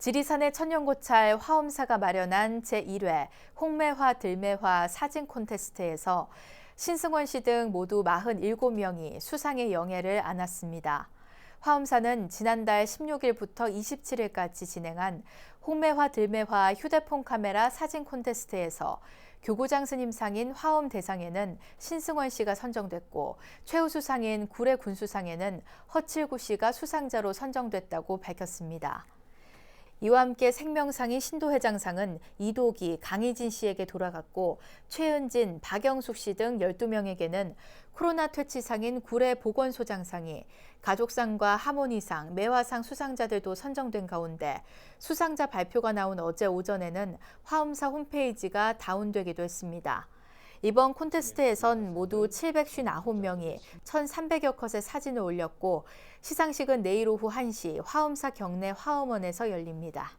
지리산의 천연고찰 화엄사가 마련한 제1회 홍매화 들매화 사진 콘테스트에서 신승원 씨 등 모두 47명이 수상의 영예를 안았습니다. 화엄사는 지난달 16일부터 27일까지 진행한 홍매화 들매화 휴대폰 카메라 사진 콘테스트에서 교구장 스님상인 화엄 대상에는 신승원 씨가 선정됐고 최우수상인 구례 군수상에는 허칠구 씨가 수상자로 선정됐다고 밝혔습니다. 이와 함께 생명상인 신도회장상은 이도기, 강희진 씨에게 돌아갔고 최은진, 박영숙 씨 등 12명에게는 코로나 퇴치상인 구례 보건소장상이 가족상과 하모니상, 매화상 수상자들도 선정된 가운데 수상자 발표가 나온 어제 오전에는 화엄사 홈페이지가 다운되기도 했습니다. 이번 콘테스트에선 모두 759명이 1,300여 컷의 사진을 올렸고 시상식은 내일 오후 1시 화엄사 경내 화엄원에서 열립니다.